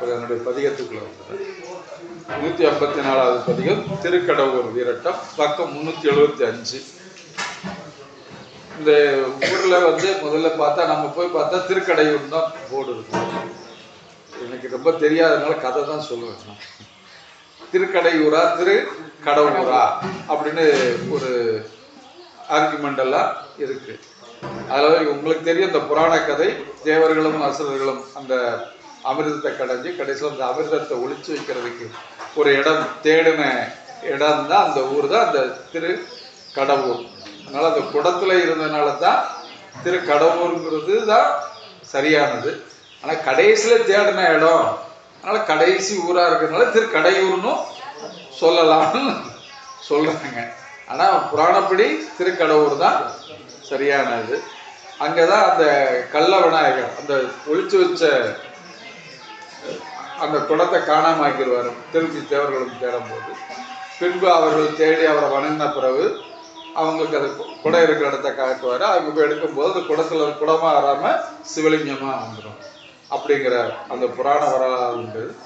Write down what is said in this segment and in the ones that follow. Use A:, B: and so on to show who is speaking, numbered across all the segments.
A: என்னுடைய பதிகத்துக்குள்ள வந்துடுறேன். நூற்றி ஐம்பத்தி நாலாவது பதிகம் திருக்கடவுர் வீரட்டம் பக்கம் முந்நூற்றி எழுபத்தி அஞ்சு. இந்த ஊர்ல வந்து முதல்ல பார்த்தா நம்ம போய் பார்த்தா திருக்கடையூர் தான் போர்டு இருக்கும் எனக்கு ரொம்ப தெரியாதனால கதை தான் சொல்லுவேன் திருக்கடையூரா திரு கடவுரா அப்படின்னு ஒரு ஆர்குமெண்ட் எல்லாம் இருக்கு. அதில் உங்களுக்கு தெரியும் இந்த புராண கதை தேவர்களும் அசுரர்களும் அந்த அமிர்தத்தை கடைஞ்சி கடைசியில் அந்த அமிர்தத்தை ஒழிச்சு வைக்கிறதுக்கு ஒரு இடம் தேடின இடம் தான் அந்த ஊர் தான் அந்த திரு கடவுர். அதனால் அந்த குடத்தில் இருந்ததுனால தான் திரு கடவுருங்கிறது தான் சரியானது. ஆனால் கடைசியில் தேடின இடம் அதனால் கடைசி ஊராக இருக்கிறதுனால திரு கடையூர்னு சொல்லலாம்னு சொல்கிறாங்க ஆனால் புராணப்படி திருக்கடவுர் தான் சரியானது. அங்கே தான் அந்த கள்ள விநாயகர் அந்த ஒழிச்சு வச்ச அந்த குடத்தை காணாம ஆக்கிடுவார் திருச்சி தேவர்களுக்கு தேடும்போது. பின்பு அவர்கள் தேடி அவரை வணங்கின பிறகு அவங்களுக்கு அது கு- குடம் இருக்கிற இடத்த காட்டுவார். அவங்க போய் எடுக்கும்போது அந்த குடத்தில் குடமாக வராமல் சிவலிங்கமாக வந்துடும் அப்படிங்கிற அந்த புராண வரலாறு உண்டு.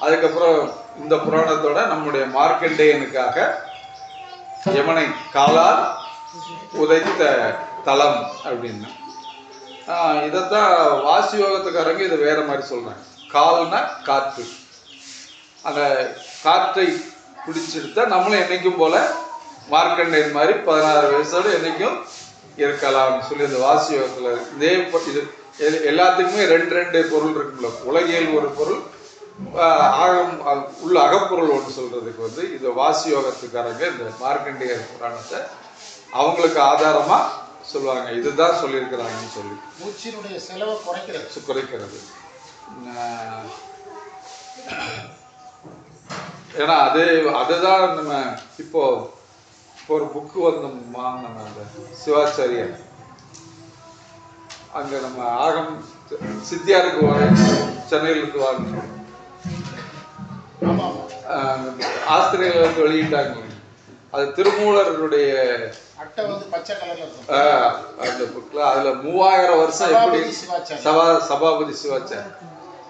A: அதுக்கப்புறம் இந்த புராணத்தோட நம்முடைய மார்க்கண்டேயனுக்காக யமனை காலால் உதைத்த தலம் அப்படின்னு. இதைத்தான் வாசி யோகத்துக்காரங்க இதை வேற மாதிரி சொல்றாங்க. கால்னா காற்று அந்த காற்றை பிடிச்செடுத்தா நம்மளும் என்னைக்கும் போல மார்க்கண்டேயன் மாதிரி பதினாறு வயசோடு என்னைக்கும் இருக்கலாம்னு சொல்லி இந்த வாசி யோகத்துல இதே இது எல்- எல்லாத்துக்குமே ரெண்டு ரெண்டு பொருள் இருக்குல்ல உலகியல் ஒரு பொருள் அ- உள்ள அகப்பொருள் ஒன்று சொல்றதுக்கு வந்து இந்த வாசி யோகத்துக்காரங்க இந்த மார்க்கண்டேயர் புராணத்தை அவங்களுக்கு ஆதாரமா சொல்லுவாங்க. இதுதான் சொல்லியிருக்கிறாங்கன்னு சொல்லி.
B: மூச்சினுடைய செலவை குறைக்கிறது.
A: குறைக்கிறது. ஏன்னா அது அதுதான் நம்ம இப்போ ஒரு புக்கு வந்து வாங்கினோம் அந்த சிவாச்சாரியர். அங்க நம்ம ஆகம் சித்தியாருக்கு வர சென்னையில இருந்து வாங்கினோம் இருந்து வெளியிட்டாங்க. அது திருமூலருடைய அந்த புக்ல அதுல மூவாயிரம் வருஷம் எப்படி சபா சபாபதி சிவாச்சார்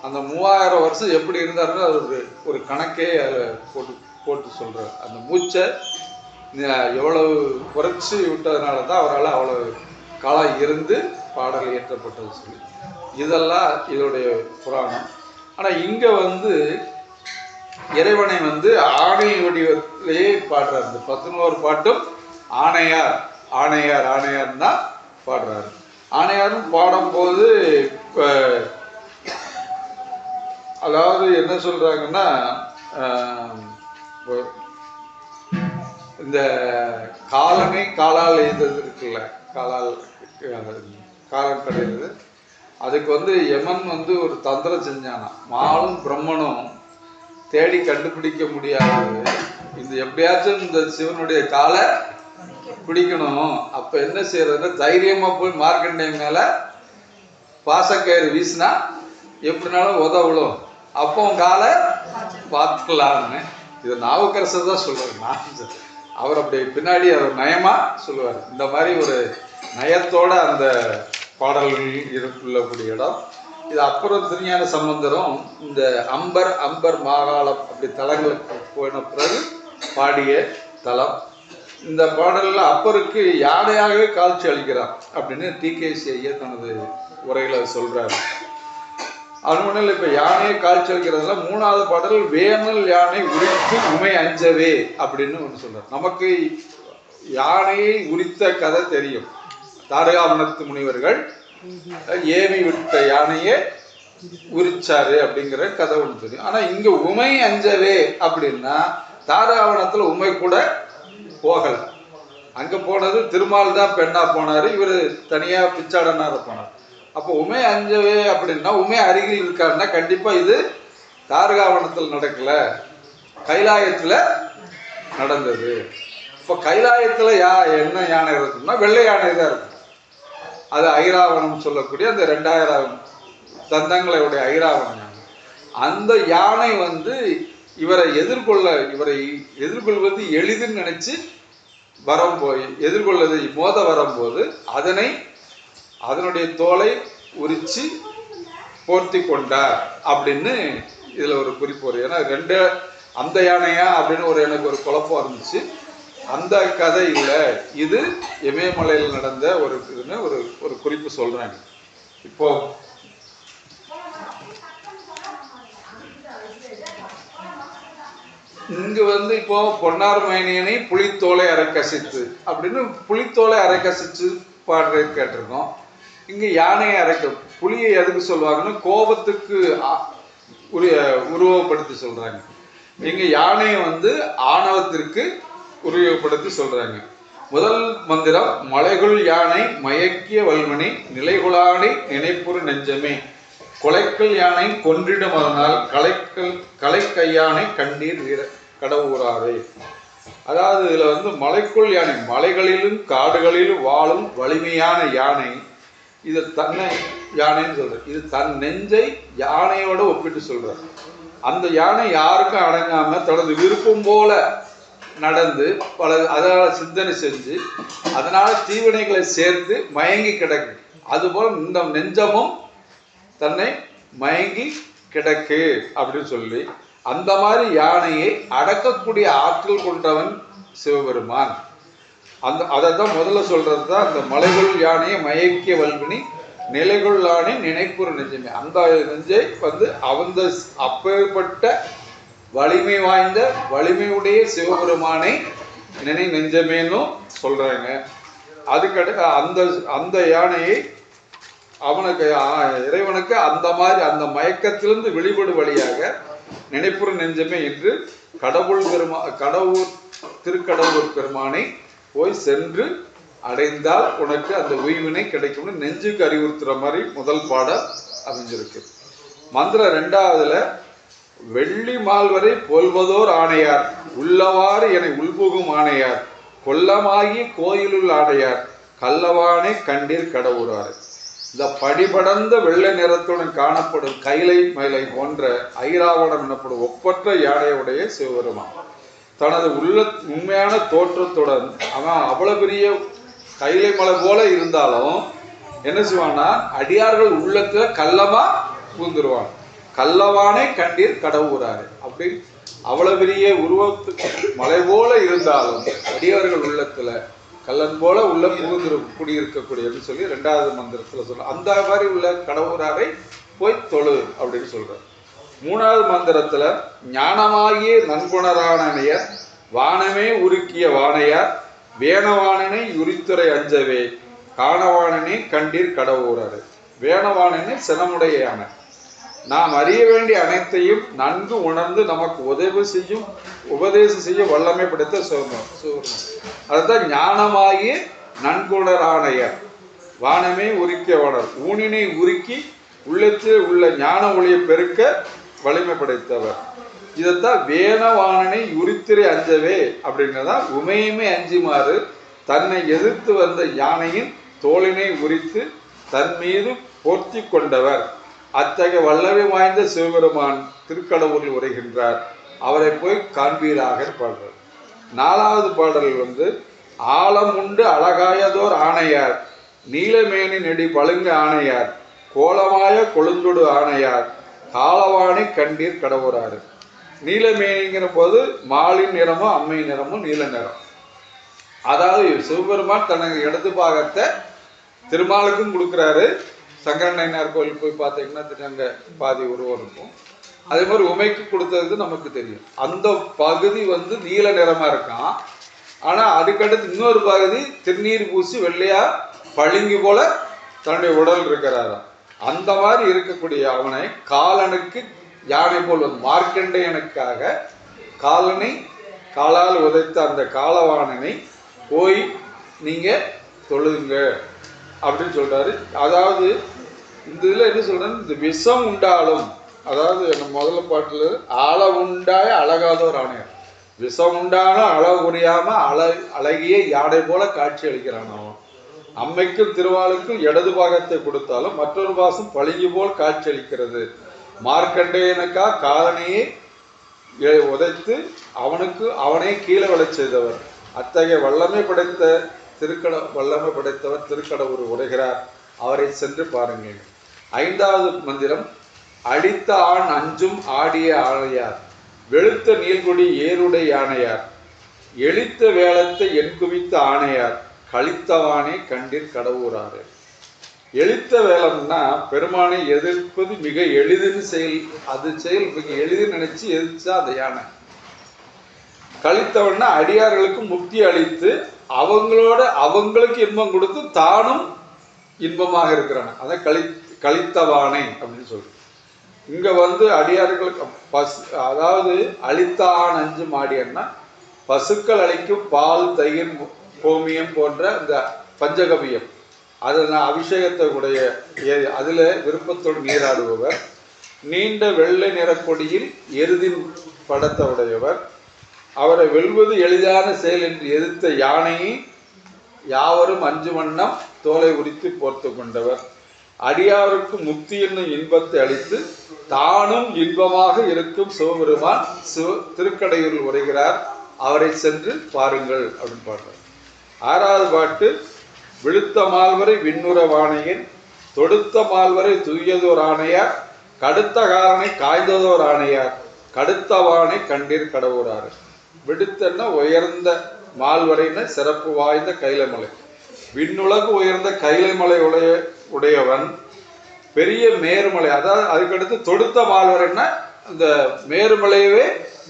A: அந்த மூவாயிரம் வருஷம் எப்படி இருந்தாருன்னு அது ஒரு ஒரு கணக்கே அதில் போட்டு போட்டு சொல்கிறார் அந்த மூச்சை எவ்வளவு குறைச்சி விட்டதுனால தான் அவரால் அவ்வளவு காலம் இருந்து பாடல் இயற்றப்பட்டது சொல்லி. இதெல்லாம் இதோடைய புராணம். ஆனால் இங்கே வந்து இறைவனை வந்து ஆணை வடிவத்திலேயே பாடுறார். இந்த பதினோரு பாட்டும் ஆணையார் ஆணையார் ஆணையார் தான் பாடுறாரு. ஆணையாரும் பாடும்போது இப்போ அதாவது என்ன சொல்றாங்கன்னா இந்த காலனை காலால் எய்தது இருக்குல்ல காலால் காலம் கிடையாது. அதுக்கு வந்து யமன் வந்து ஒரு தந்திரம் செஞ்சானா மாலும் பிரம்மனும் தேடி கண்டுபிடிக்க முடியாது. இந்த எப்படியாச்சும் இந்த சிவனுடைய காலை பிடிக்கணும். அப்ப என்ன செய்யறதுன்னா தைரியமா போய் மார்க்கண்டிய மேல பாசக்கயிறு வீசினா எப்படினாலும் உதவலும் அப்போ காலை பார்த்துக்கலாம்னு. இது நாவுக்கரசர் தான் சொல்றாரு. நான் அவர் அப்படி பின்னாடி அவர் நயமா சொல்லுவார். இந்த மாதிரி ஒரு நயத்தோட அந்த பாடல்கள் இருக்குள்ளக்கூடிய இடம். இது அப்புறம் திருஞான சம்பந்தரும் இந்த அம்பர் அம்பர் மாகாளம் அப்படி தலங்களுக்கு போன பிறகு பாடிய தலம். இந்த பாடலில் அப்பருக்கு யானையாகவே காட்சி அளிக்கிறார் அப்படின்னு டிகேசி ஐயா தனது உரையில சொல்றாரு. அது மட்டும் இப்போ யானையை காட்சி மூணாவது பாடல் வேனல் யானை உரித்து உமை அஞ்சவே அப்படின்னு ஒன்று சொல்றார். நமக்கு யானையை உரித்த கதை தெரியும். தாரகாமணத்து முனிவர்கள் ஏவி விட்ட யானையை உரிச்சாரு அப்படிங்கிற கதை ஒன்று தெரியும். ஆனா இங்க உமை அஞ்சவே அப்படின்னா தாரகாவனத்துல உமை கூட போகல. அங்க போனது திருமால் தான் பெண்ணா போனாரு. இவர் தனியா பிச்சாடனார போனார். அப்போ உமை அஞ்சவே அப்படின்னா உமை அருகில் இருக்காருன்னா கண்டிப்பாக இது தாரகாவனத்தில் நடக்கலை. கைலாயத்தில் நடந்தது. இப்போ கைலாயத்தில் யா என்ன யானை இருக்கும்னா வெள்ளை யானை தான் இருக்கும். அது ஐராவணம் சொல்லக்கூடிய அந்த ரெண்டாயிரம் தந்தங்களுடைய ஐராவணம் அந்த யானை வந்து இவரை எதிர்கொள்ள இவரை எதிர்கொள்வது எளிதுன்னு நினச்சி வரம் போய் எதிர்கொள்ளது மோத வரும்போது அதனை அதனுடைய தோலை உரிச்சு போர்த்தி கொண்டார் அப்படின்னு இதுல ஒரு குறிப்பு வரும் ஏன்னா ரெண்டு அந்த யானையா அப்படின்னு ஒரு எனக்கு ஒரு குழப்பம் இருந்துச்சு. அந்த கதை இல்லை இது இமயமலையில் நடந்த ஒரு இதுன்னு ஒரு ஒரு குறிப்பு சொல்றாங்க இப்போ இங்க வந்து இப்போ பொன்னார் மைனியனை புலித்தோலை அரைக்கசித்து அப்படின்னு புலித்தோலை அரைக்கசிச்சு பாடுறது கேட்டிருக்கோம். இங்க யானையை அரைக்க புலியை எதுக்கு சொல்லுவாங்கன்னு கோபத்துக்கு ஆ- உரிய உருவப்படுத்தி சொல்றாங்க. இங்க யானையை வந்து ஆணவத்திற்கு உருவப்படுத்தி சொல்றாங்க. முதல் மந்திரம் மலைகுள் யானை மயக்கிய வல்மணி நிலைகுலானை நினைப்புறு நெஞ்சமே. கொலைக்கல் யானை கொன்றிடும் அதனால் கலைக்கல் கலைக்கையானை கண்ணீர் வீர கடவுறாரே அதாவது இதுல வந்து மலைக்குள் யானை மலைகளிலும் காடுகளிலும் வாழும் வலிமையான யானை இது தன்னை யானைன்னு சொல்ற இது தன் நெஞ்சை யானையோட ஒப்பிட்டு சொல்ற அந்த யானை யாருக்கும் அடங்காம தனது விருப்பம் போல நடந்து பல அதனால சிந்தனை செஞ்சு அதனால தீவினைகளை சேர்த்து மயங்கி கிடக்கு. அதுபோல இந்த நெஞ்சமும் தன்னை மயங்கி கிடக்கு அப்படின்னு சொல்லி அந்த மாதிரி யானையை அடக்கக்கூடிய ஆற்றல் கொண்டவன் சிவபெருமான். அந்த அதை தான் முதல்ல சொல்றது தான் அந்த மலைகள் யானையை மயக்கிய வல்வினி நிலைகள் யானை நினைப்புற நெஞ்சமே. அந்த நெஞ்சை வந்து அந்த அப்பேற்பட்ட வலிமை வாய்ந்த வலிமையுடைய சிவபெருமானை நினை நெஞ்சமேனும் சொல்றாங்க. அதுக்கடு அந்த அந்த யானையை அவனுக்கு இறைவனுக்கு அந்த மாதிரி அந்த மயக்கத்திலிருந்து வெளிப்படு வழியாக நினைப்புற நெஞ்சமே என்று கடவுள் பெருமா கடவுள் திருக்கடவுள் பெருமானை போய் சென்று அடைந்தால் உனக்கு அந்த உய்வினை கிடைக்கும்னு நெஞ்சுக்கு அறிவுறுத்துற மாதிரி முதல் பாட அமைஞ்சிருக்கு. மந்திரம் ரெண்டாவதுல வெள்ளி மால்வரை பொல்வதோர் ஆணையார் உள்ளவாறு என உள்புகும் ஆணையார் கொல்லமாகி கோயிலுள் ஆணையார் கல்லவானை கண்டீர் கடவுறாரு. இந்த படிபடர்ந்த வெள்ளை நிறத்துடன் காணப்படும் கைலை மயிலை போன்ற ஐராவணம் எனப்படும் ஒப்பற்ற யானையுடைய சிவபெருமான். தனது உள்ள உண்மையான தோற்றத்துடன் அவன் அவ்வளவு பெரிய கைலை மலை போல இருந்தாலும் என்ன செய்வான்னா அடியார்கள் உள்ளத்துல கள்ளமா புகுந்துருவான் கள்ளவானே கண்டீர் கடவுறாரு அப்படி அவ்வளவு பெரிய உருவத்து மலை போல இருந்தாலும் அடியார்கள் உள்ளத்துல கள்ளன் போல உள்ள புகுந்து குடியிருக்கக்கூடியன்னு சொல்லி ரெண்டாவது மந்திரத்துல சொல்ற அந்த மாதிரி உள்ள கடவுராரை போய் தொழு அப்படின்னு சொல்றார். மூணாவது மந்திரத்துல ஞானமாகிய நன்குணரானையர் வானமே உருக்கிய வானையார் வேணவானனை உரித்துறை அஞ்சவே காணவானனே கண்டீர் கடவுறாரு வேணவானனே சினமுடைய நாம் அறிய வேண்டிய அனைத்தையும் நன்கு உணர்ந்து நமக்கு உதவி செய்யும் உபதேசம் செய்ய வல்லமை படைத்த சிவபெருமான் சிவபெருமான் அதுதான் ஞானமாகிய நன்குணரானையர் வானமே உரிக்கவனர் ஊனினை உருக்கி உள்ளத்தில் உள்ள ஞான ஒளியை பெருக்க வலிமை படைத்தவர் இதைத்தான் வேணவானனை உரித்திரை அஞ்சவே அப்படின்றதான் உமையுமே அஞ்சுமாறு தன்னை எதிர்த்து வந்த யானையின் தோளினை உரித்து தன் மீது போர்த்தி கொண்டவர். அத்தகைய வல்லமை வாய்ந்த சிவபெருமான் திருக்கடவுரில் உரைகின்றார். அவரை போய் காண்பீராக பாடுறார் நாலாவது பாடல் வந்து ஆழம் உண்டு அழகாயதோர் ஆணையார் நீலமேனி நெடி பழுங்க ஆணையார் கோலமாய கொழுந்தொடு ஆணையார் காலவாணி கண்டீர் கடவுறாரு நீலமேனிங்கிற போது மாலின் நிறமும் அம்மை நிறமும் நீல நிறம். அதாவது சிவபெருமான் தனது இடது பாகத்தை திருமாலுக்கும் கொடுக்குறாரு. சங்கரநாயனார் கோயில் போய் பார்த்தீங்கன்னா அங்கே பாதி உருவம் இருக்கும். அதே மாதிரி உமைக்கு கொடுத்தது நமக்கு தெரியும். அந்த பகுதி வந்து நீல நிறமாக இருக்கான். ஆனால் அதுக்கடுத்து இன்னொரு பகுதி திருநீர் பூசி வெள்ளையாக பளிங்கு போல தன்னுடைய உடல் இருக்கிறாராம். அந்த மாதிரி இருக்கக்கூடிய அவனை காலனுக்கு யானை போல் மார்க்கண்டையனுக்காக மார்க்கண்டேயனுக்காக காலனை காலால் உதைத்த அந்த காலவாணனை போய் நீங்க தொழுங்க அப்படின்னு சொல்றாரு. அதாவது இந்த இதில் என்ன சொல்றேன் இந்த விஷம் உண்டாலும் அதாவது நம்ம முதல்ல பாட்டில் ஆள உண்டாய அழகாதோர் ஆணையர். விஷம் உண்டான அழகு புரியாம அழ அழகிய யானை போல காட்சி அளிக்கிறான் அவன் அம்மைக்கும் திருவாளுக்கும் இடது பாகத்தை கொடுத்தாலும் மற்றொரு பாசம் பளிங்கு போல் காட்சியளிக்கிறது. மார்க்கண்டேயனுக்கா காலனையே உதைத்து அவனுக்கு அவனே கீழே விழச் செய்தவர். அத்தகைய வல்லமை படைத்த திருக்கட வல்லமை படைத்தவர் திருக்கடவுர் உடைகிறார். அவரை சென்று பாருங்கள். ஐந்தாவது மந்திரம் அடித்த ஆண் அஞ்சும் ஆடிய ஆணையார் வெளுத்த நீள்குடி ஏருடை யானையார் எழுத்த வேளத்தை என் குவித்த ஆணையார் கழித்தவானே கண்டிர் கடவுறாரு. எழுத்த வேலைன்னா பெருமானை எதிர்ப்பது மிக எளிதுன்னு செயல். அது செயல் மிக எளிதுன்னு நினைச்சு எதிர்த்தா அந்த யானை. கழித்தவன்னா அடியார்களுக்கு முக்தி அளித்து அவங்களோட அவங்களுக்கு இன்பம் கொடுத்து தானும் இன்பமாக இருக்கிறான். அதை கழி கழித்தவானை அப்படின்னு சொல்றோம். இங்க வந்து அடியார்களுக்கு பசு அதாவது அழித்தான் அஞ்சு மாடியன்னா பசுக்கள் அளிக்கும் பால் தயிர் கோமியம் போன்ற இந்த பஞ்சகவியம். அதில் அபிஷேகத்தை உடைய ஏ- விருப்பத்தோடு நீராடுபவர். நீண்ட வெள்ளை நிறக்கொடியில் எருதின் படத்தை உடையவர். அவரை வெல்வது எளிதான செயல் என்று எதிர்த்த யானையை யாவரும் அஞ்சு வண்ணம் தோலை உரித்து போர்த்து கொண்டவர். அடியாருக்கு முக்தி என்னும் இன்பத்தை அளித்து தானும் இன்பமாக இருக்கும் சிவபெருமான் சிவ திருக்கடையூரில் உரைகிறார் அவரை சென்று பாருங்கள் அப்படின்னு பாடுறார். ஆறாவது பாட்டு விழுத்த மால்வரை விண்ணுற வாணையன் தொடுத்த மால்வரை துய்யதோர் ஆணையார் கடுத்த காரனை காய்ந்ததோர் ஆணையார் கடுத்தவானை கண்டீர் கடவுராறு. விடுத்தன்னா உயர்ந்த மால்வரைன்னு சிறப்பு வாய்ந்த கைலமலை. விண்ணுலகு உயர்ந்த கைலைமலை உடைய உடையவன் பெரிய மேருமலை. அதாவது அதுக்கடுத்து தொடுத்த மால்வரைன்னா இந்த மேருமலையவே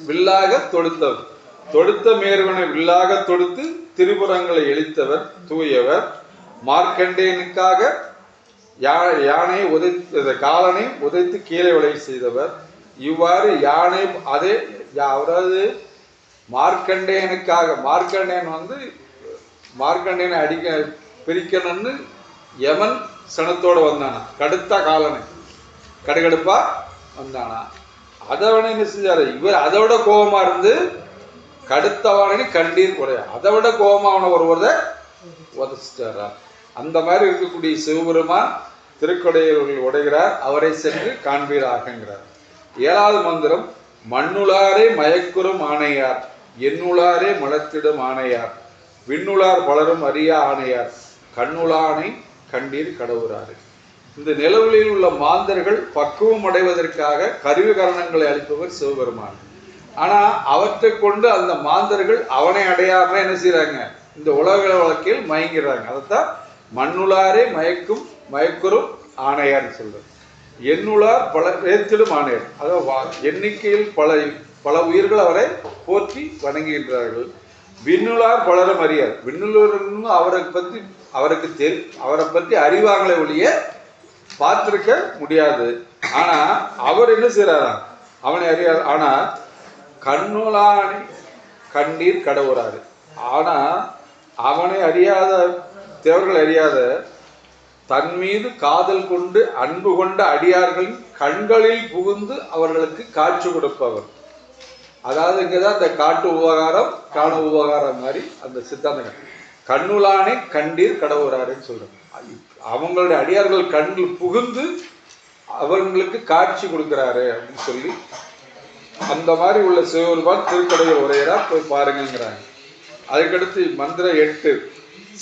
A: வில்லாக தொடுத்தவன். தொடுத்த மேருவனை வில்லாக தொடுத்து திரிபுரங்களை எழுத்தவர் தூயவர். மார்க்கண்டேனுக்காக யா- யானையை உதைத்து காலனை உதைத்து கீழே விளை செய்தவர். இவ்வாறு யானை அதே யா- அதாவது மார்க்கண்டேயனுக்காக மார்க்கண்டேயன் வந்து மார்க்கண்டேயனை அடிக்க பிரிக்கணும்னு யமன் சனத்தோடு வந்தானா? கடுத்த காலனை. கடுகடுப்பா வந்தானா? அதை விட என்ன செஞ்சாரு? இவர் அதோட கோபமா இருந்து கடுத்தவானு கண்டீர் குறையா அதை விட கோபமான ஒருவரை உதச்சிட்டாரா? அந்த மாதிரி இருக்கக்கூடிய சிவபெருமான் திருக்கொடையவர்கள் உடைகிறார். அவரை சென்று காண்பீராகங்கிறார். ஏழாவது மந்திரம் மண்ணுளாரே மயக்குறும் ஆணையார் எண்ணுளாரே மலத்திடும் ஆணையார் விண்ணுளார் பலரும் அறியா ஆணையார் கண்ணுளானை கண்டீர் கடவுறாரு இந்த நிலவுகளில் உள்ள மாந்தர்கள் பக்குவம் அடைவதற்காக கருவிகரணங்களை அளிப்பவர் சிவபெருமான். ஆனா அவற்றை கொண்டு அந்த மாந்தர்கள் அவனை அடையாறுனா என்ன செய்யறாங்க இந்த உலக வழக்கில் மயங்கிறாங்க. அதைத்தான் மண்ணுளாரே மயக்கும் மயக்குறும் ஆணையார்னு சொல்றது எண்ணுளார் பல ஏத்திடும் ஆணையர். அதாவது வா- எண்ணிக்கையில் பல பல உயிர்கள் அவரை போற்றி வணங்குகின்றார்கள். விண்ணுளார் பலரும் அறியார். விண்ணுலரும் அவரை பற்றி அவருக்கு தெரி அவரை பற்றி அறிவாங்களே ஒழிய பார்த்திருக்க முடியாது. ஆனா அவர் என்ன செய்றாராம்? அவனை அறியார். ஆனா கண்ணுளானை கண்ணீர் கடவுறாரு. ஆனா அவனை அறியாத தேவர்கள் அறியாத தன் மீது காதல் கொண்டு அன்பு கொண்ட அடியார்களின் கண்களில் புகுந்து அவர்களுக்கு காட்சி கொடுப்பவர். அதாவது இங்கதான் இந்த காட்டு உபகாரம் காண உபகாரம் மாதிரி அந்த சித்தாந்தங்கள். கண்ணுலானே கண்டீர் கடவுறாருன்னு சொல்றாங்க அவங்களுடைய அடியார்கள் கண்ணில் புகுந்து அவங்களுக்கு காட்சி கொடுக்கிறாரு அப்படின்னு சொல்லி அந்த மாதிரி உள்ள சிவபெருமான் திருக்கடையில் உரையரா போய் பாருங்கங்கிறாங்க. அதுக்கடுத்து மந்திரம் எட்டு.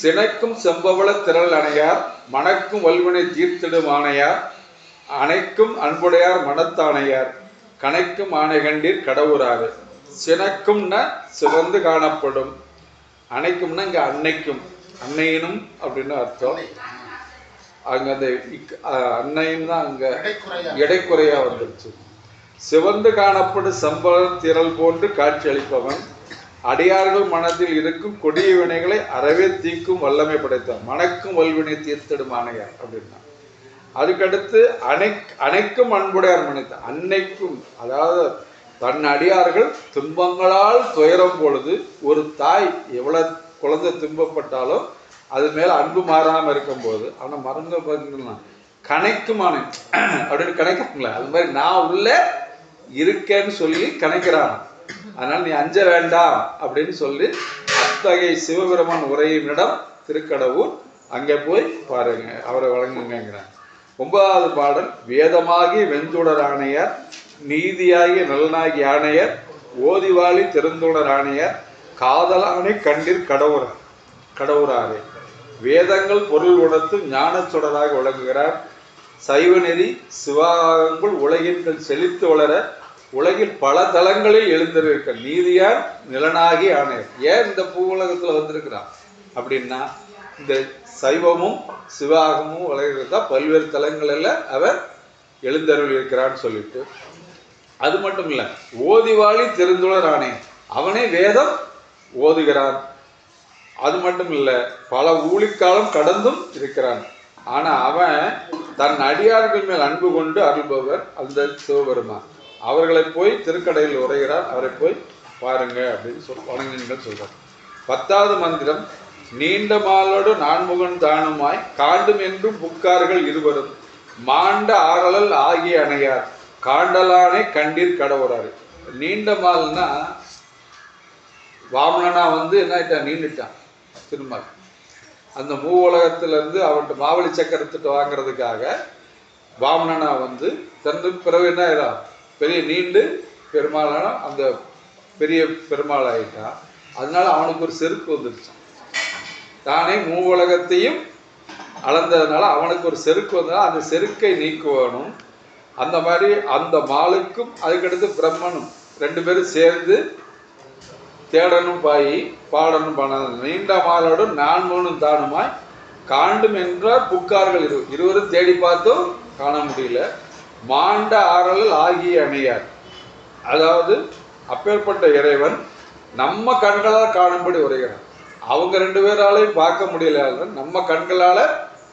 A: சினைக்கும் செம்பவள திரள் அணையார் மணக்கும் வல்வினை தீர்த்திடும் ஆணையார் அணைக்கும் அன்புடையார் மனத்தாணையார் கணைக்கும் ஆணை கண்டீர் கடவுறாரு சினக்கும்னா சிவந்து காணப்படும். அணைக்கும்னா இங்க அன்னைக்கும். அன்னையினும் அப்படின்னு அர்த்தம். அங்க அந்த அன்னையும் தான் அங்க
B: இடைக்குறையா
A: எடைக்குறையா வந்துருச்சு. சிவந்து காணப்படும் சம்பள திரள் போன்று காட்சி அளிப்பவன். அடியார்கள் மனதில் இருக்கும் கொடிய வினைகளை அறவே தீக்கும் வல்லமை படைத்தான் மணக்கும் வல்வினை தீர்த்திடும் ஆணையார் அப்படின்னா. அதுக்கடுத்து அணை அணைக்கும் அன்புடையார் மனிதன். அன்னைக்கும் அதாவது தன் அடியார்கள் துன்பங்களால் துயரம் பொழுது ஒரு தாய் எவ்வளவு குழந்தை துன்பப்பட்டாலும் அது மேல அன்பு மாறாம இருக்கும்போது ஆனா மறந்து பார்த்தீங்கன்னா கணைக்குமான அப்படின்னு கணைக்கிறாங்களே? அது மாதிரி நான் உள்ள இருக்கேன்னு சொல்லி கணைக்கிறான். அதனால் நீ அஞ்ச வேண்டாம் அப்படின்னு சொல்லி அத்தகைய சிவபெருமான் உரையும் இடம் திருக்கடவுர் அங்கே போய் பாருங்க அவரை வழங்குங்கிறாங்க ஒன்பதாவது பாடல் வேதமாகி வெந்துடர் ஆணையர் நீதியாகிய நல்லனாகி ஆணையர் ஓதிவாளி திருந்துணர் ஆணையர் காதலானை கண்டிற் கடவுர் கடவுராரே. வேதங்கள் பொருள் உணர்த்து ஞானச்சுடராக விளங்குகிறார். சைவ நெறி சிவாகங்கள் உலகின்கள் செழித்து வளர உலகில் பல தலங்களில் எழுந்திருக்க நீதியார் நிலனாகி ஆணையர் ஏன் இந்த பூ உலகத்துல வந்திருக்கிறான்? அப்படின்னா இந்த சைவமும் சிவாகமும் வளர்கிறதா பல்வேறு தலங்களில் அவர் எழுந்தருள் இருக்கிறான்னு சொல்லிட்டு. அது மட்டும் இல்லை ஓதிவாளி தெரிந்துளர் ஆணை அவனே வேதம் ஓதுகிறான். அது மட்டும் இல்லை பல ஊழிக்காலம் கடந்தும் இருக்கிறான். ஆனால் அவன் தன் அடியார்கள் மேல் அன்பு கொண்டு அருள்பவர் அந்த சிவபெருமான். அவர்களை போய் திருக்கடையில் உரைகிறார் அவரை போய் பாருங்க அப்படின்னு சொல் வணங்குங்கள் சொல்றார். பத்தாவது மந்திரம் நீண்ட மாலோடு நான்முகன் தானுமாய் காண்டும் என்றும் புக்கார்கள் இருவரும். மாண்ட ஆரலல் ஆகிய அணையார். காண்டலானே கண்டீர் கடவுறாரு நீண்ட மால்னா வாமனனா வந்து என்ன ஆயிட்டான்? நீண்டுட்டான். திருமால். அந்த மூ உலகத்துல இருந்து அவன்கிட்ட மாவழி சக்கரத்திட்டு வாங்குறதுக்காக வாமனனா வந்து தந்து பிறகு என்ன ஆயிடும் பெரிய நீண்டு பெருமாளான அந்த பெரிய பெருமாள் ஆயிட்டான் அதனால அவனுக்கு ஒரு செருக்கு வந்துருச்சான் தானே மூ உலகத்தையும் அளந்ததுனால அவனுக்கு ஒரு செருக்கு வந்ததால் அந்த செருக்கை நீக்குவனும். அந்த மாதிரி அந்த மாலுக்கும் அதுக்கடுத்து பிரம்மனும் ரெண்டு பேரும் சேர்ந்து தேடனும் பாயி பாடனும் பண்ண நீண்ட மாலோடும் நான்மூனும் தானுமாய் காண்டும் என்றால் புக்கார்கள் இரு இருவரும் தேடி பார்த்தும் காண முடியல. மாண்ட ஆறல் ஆகிய அணையார். அதாவது அப்பேற்பட்ட இறைவன் நம்ம கண்களால் காணும்படி உரைகிறான் அவங்க ரெண்டு பேராலையும் பார்க்க முடியல நம்ம கண்களால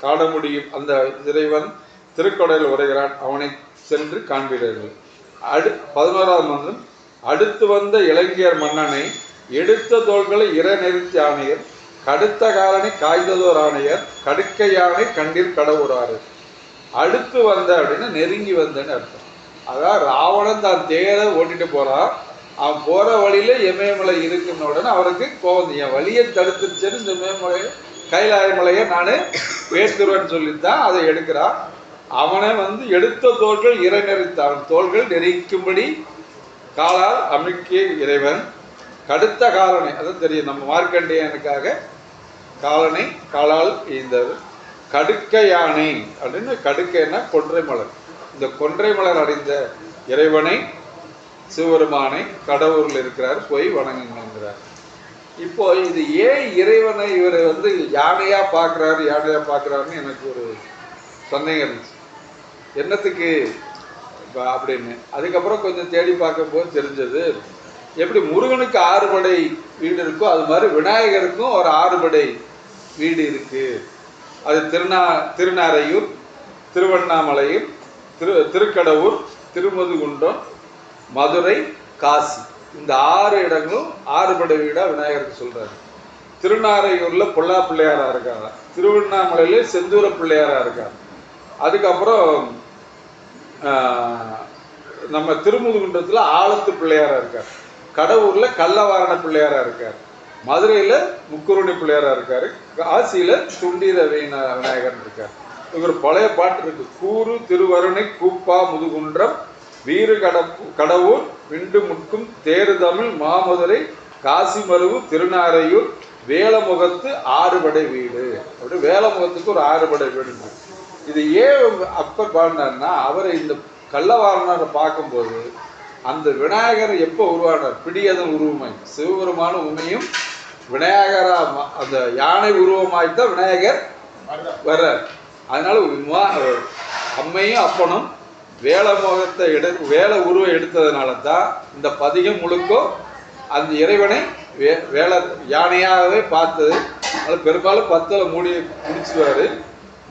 A: காண முடியும். அந்த இறைவன் திருக்கொடையில் உரைகிறான் அவனை சென்று காண்பீர்கள். அடு பதினோராவது மந்திரம் அடுத்து வந்த இளைஞர் மன்னனை எடுத்த தோள்களை இர நிறுத்தி ஆணையர் கடுத்த காலனை காய்ந்ததோர் ஆணையர் கடுக்க யானை கண்ணீர் கடவுறாரு. அடுத்து வந்த அப்படின்னா நெருங்கி வந்தேன்னு அர்த்தம். அதான் ராவணன் தான் தேரை ஓட்டிட்டு போறான். அவன் போற வழியில இமயமலை இருக்குன்ன உடனே அவருக்கு கோவம் என் வழியை தடுத்துருச்சேன்னு இந்த இமயமலையை கைலாய மலையை நான் பேசுறேன்னு சொல்லித்தான் அதை எடுக்கிறான். அவனை வந்து எடுத்த தோள்கள் இறை அவன் தோள்கள் நெறிக்கும்படி காலால் அமைக்க இறைவன் கடுத்த காலனை அதான் தெரியும் நம்ம மார்க்கண்டேயனுக்காக காலனை காலால் ஈந்தவர் கடுக்க யானை அப்படின்னு கடுக்கைன்னா கொன்றை மலர். இந்த கொன்றை மலர் அடைந்த இறைவனை சிவபெருமானை கடவுரில் இருக்கிறார் போய் வணங்குங்கிறார் இப்போ இது ஏன் இறைவனை இவர் வந்து யானையா பார்க்குறாரு யானையா பார்க்குறாருன்னு எனக்கு ஒரு சந்தேகம் இருந்துச்சு. என்னத்துக்கு அப்படின்னு. அதுக்கப்புறம் கொஞ்சம் தேடி பார்க்கும்போது தெரிஞ்சது எப்படி முருகனுக்கு ஆறுபடை வீடு இருக்கோ அது மாதிரி விநாயகருக்கும் ஒரு ஆறுபடை வீடு இருக்குது அது திருநா திருநாரையூர் திருவண்ணாமலையூர் திரு திருக்கடவுர் திருமதுகுண்டம் மதுரை காசி. இந்த ஆறு இடங்களும் ஆறுபடை வீடாக விநாயகருக்கு சொல்கிறாரு திருநாரையூரில் பொல்லா பிள்ளையாராக இருக்காங்க. திருவண்ணாமலையிலே செந்தூர பிள்ளையாராக இருக்காங்க. அதுக்கப்புறம் நம்ம திருமுதுகுன்றத்துல ஆலத்து பிள்ளையாராக இருக்கார். கடவுரில் கள்ளவாரண பிள்ளையாராக இருக்கார். மதுரையில முக்குருணி பிள்ளையாராக இருக்காரு. காசியில துண்டீர விநாயகர் இருக்கார். இவர் பழைய பாட்டு இருக்கு. கூறு திருவருணை கூப்பா முதுகுன்றம் வீறு கடப்பு கடவுர் விண்டு முட்கும் தேரு தமிழ் மாமதுரை காசிமருவு திருநாரையூர் வேலமுகத்து ஆறுபடை வீடு. அப்படி வேலமுகத்துக்கு ஒரு ஆறுபடை வீடு இது ஏன் அப்பர் பாடினார்னா அவர் இந்த கள்ளவாரணரை பார்க்கும்போது அந்த விநாயகர் எப்போ உருவானார்? பிடியதன் உருவமை சிவபெருமான உண்மையும் விநாயகரா அந்த யானை உருவமாகி தான் விநாயகர் வர்றார். அதனால அம்மையும் அப்பனும் வேலை முகத்தை எடு வேலை உருவம் எடுத்ததுனால தான் இந்த பதிகம் முழுக்கும் அந்த இறைவனை வே வேலை யானையாகவே பார்த்தது. அது பெரும்பாலும் பத்தில் மூடி முடிச்சுவார்.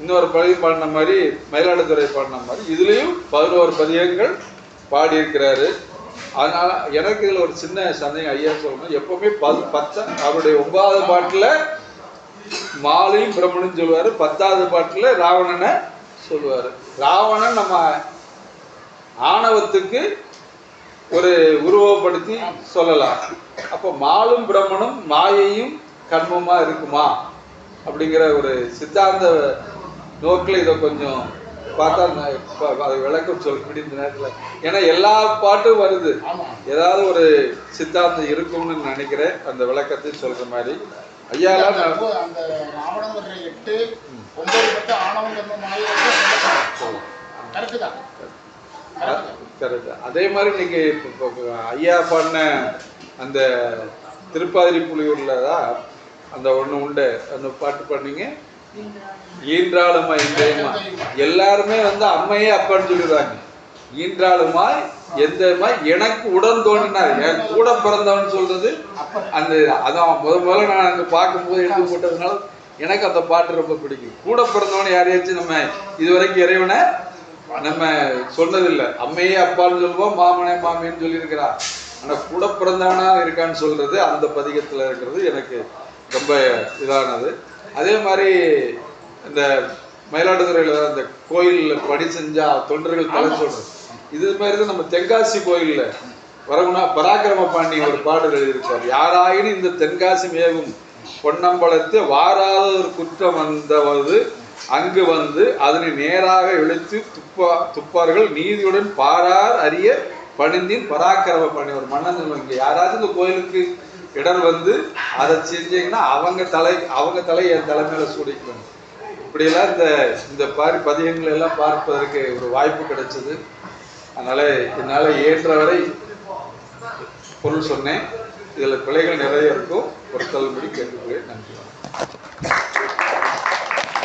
A: இன்னொரு பதிகம் பாடின மாதிரி மயிலாடுதுறை பாடின மாதிரி. இதுலேயும் பதினோரு பதிகங்கள் பாடியிருக்கிறாரு. அதனால எனக்கு இதில் ஒரு சின்ன சந்தேகம் ஐயா சொல்லணும். எப்பவுமே பத் பத்தா அவருடைய ஒன்பதாவது பாட்டில் மாலையும் பிரம்மனும் சொல்லுவாரு. பத்தாவது பாட்டுல ராவணனை சொல்லுவாரு. ராவணன் நம்ம ஆணவத்துக்கு ஒரு உருவப்படுத்தி சொல்லலாம். அப்போ மாலும் பிரம்மனும் மாயையும் கர்மமா இருக்குமா? அப்படிங்கிற ஒரு சித்தாந்த நோக்கில் இதை கொஞ்சம் பார்த்தா நான் விளக்கம் சொல்ல முடியும் இந்த நேரத்தில். ஏன்னா எல்லா பாட்டும் வருது. ஏதாவது ஒரு சித்தாந்தம் இருக்கும்னு நினைக்கிறேன். அந்த விளக்கத்தை சொல்ற மாதிரி. ஐயாலாம்
B: அந்த வர்ற எட்டு ஒன்பது பத்து ஆணவம்
A: அதே மாதிரி நீங்க ஐயா பாடின அந்த திருப்பாதிரி புலியூர்ல தான் அந்த ஒண்ணு உண்டு. அந்த பாட்டு பண்ணீங்க ஈன்றாளுமா இன்றையமா எல்லாருமே வந்து அம்மையே அப்பான்னு சொல்லிடுறாங்க. ஈன்றாளுமா எந்தமாய் எனக்கு உடன் தோன்றினார். என் கூட பிறந்தவன் சொல்றது அந்த அதான் முத முதல்ல நான் அங்க பார்க்கும்போது எடுத்து போட்டதுனால எனக்கு அந்த பாட்டு ரொம்ப பிடிக்கும். கூட பிறந்தவன் யாரையாச்சும் நம்ம இதுவரைக்கும் இறைவனை நம்ம சொன்னதில்லை. அம்மையே அப்பான்னு சொல்லுவோம் மாமனே மாமின்னு சொல்லியிருக்கிறா. ஆனால் கூட பிறந்தவனா இருக்கான்னு சொல்றது அந்த பதிகத்தில் இருக்கிறது எனக்கு ரொம்ப இதானது. அதே மாதிரி இந்த மயிலாடுதுறையில இந்த கோயில்ல பணி செஞ்சா தொண்டர்கள் தலை சொல்றது இது மாதிரி தான் நம்ம தென்காசி கோயில்ல வரகுணா பராக்கிரம பாண்டி ஒரு பாடல் எழுதியிருக்கார். யாராயினும் இந்த தென்காசி மேவும் பொன்னம்பலத்து வாராத ஒரு குற்றம் வந்தவது அங்கு வந்து அதனை நேராக இழுத்து துப்பா துப்பார்கள். நீதியுடன் பாரார் அறிய பணிந்தின் பராக்கிரம பண்ணி ஒரு மன்னன். இங்க யாராச்சும் இந்த கோயிலுக்கு இடர் வந்து அதை செஞ்சீங்கன்னா அவங்க தலை அவங்க தலை என் தலைமையில சூடிக்கணும் இப்படியெல்லாம் இந்த இந்த பாரி பதிகங்கள் எல்லாம் பார்ப்பதற்கு ஒரு வாய்ப்பு கிடைச்சது. அதனால என்னால் இயன்றவரை பொருள் சொன்னேன். இதில் பிழைகள் நிறைய இருக்கும். பொருத்தல்படி கேட்டுக்கிறேன் நன்றி.